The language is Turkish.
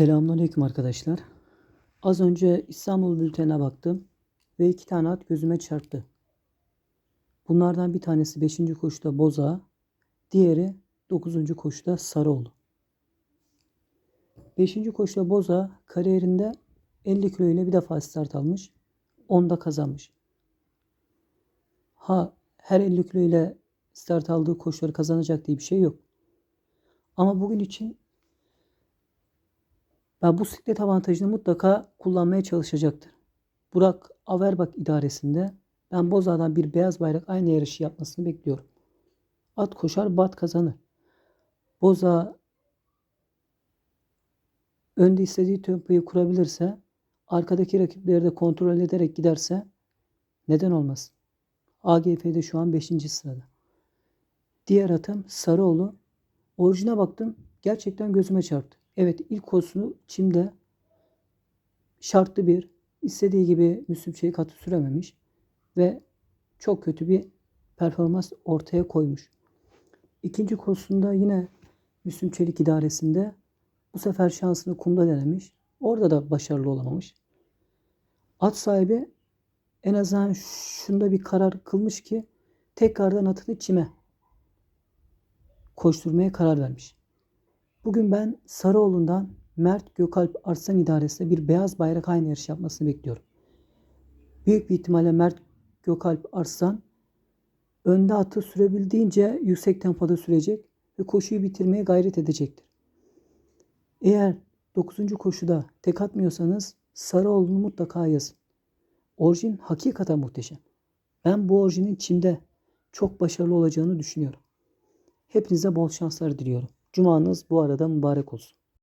Selamünaleyküm arkadaşlar. Az önce İstanbul bültenine baktım ve iki tane at gözüme çarptı. Bunlardan bir tanesi 5. koşuda Boza, diğeri 9. koşuda Sarıoğlu. 5. koşuda Boza kariyerinde 50 kilo ile bir defa start almış. Onda kazanmış. Ha her 50 kilo ile start aldığı koşuları kazanacak diye bir şey yok. Ama bugün için ben bu siklet avantajını mutlaka kullanmaya çalışacaktır. Burak Averbak idaresinde ben Boza'dan bir beyaz bayrak aynı yarışı yapmasını bekliyorum. At koşar bat kazanır. Boza önde istediği tempoyu kurabilirse arkadaki rakipleri de kontrol ederek giderse neden olmasın? AGF'de şu an 5. sırada. Diğer atım Sarıoğlu. Orijine baktım. Gerçekten gözüme çarptı. Evet ilk koşusunu çimde şartlı bir istediği gibi Müslüm Çelik atı sürememiş ve çok kötü bir performans ortaya koymuş. İkinci koşusunda yine Müslüm Çelik idaresinde bu sefer şansını kumda denemiş. Orada da başarılı olamamış. At sahibi en azından şunda bir karar kılmış ki tekrardan atını çime koşturmaya karar vermiş. Bugün ben Sarıoğlu'ndan Mert Gökalp Arslan idaresinde bir beyaz bayrak aynı yarış yapmasını bekliyorum. Büyük bir ihtimalle Mert Gökalp Arslan önde atı sürebildiğince yüksek tempoda sürecek ve koşuyu bitirmeye gayret edecektir. Eğer 9. koşuda tek atmıyorsanız Sarıoğlu'nu mutlaka yazın. Orijin hakikaten muhteşem. Ben bu orijinin çimde çok başarılı olacağını düşünüyorum. Hepinize bol şanslar diliyorum. Cumanız bu arada mübarek olsun.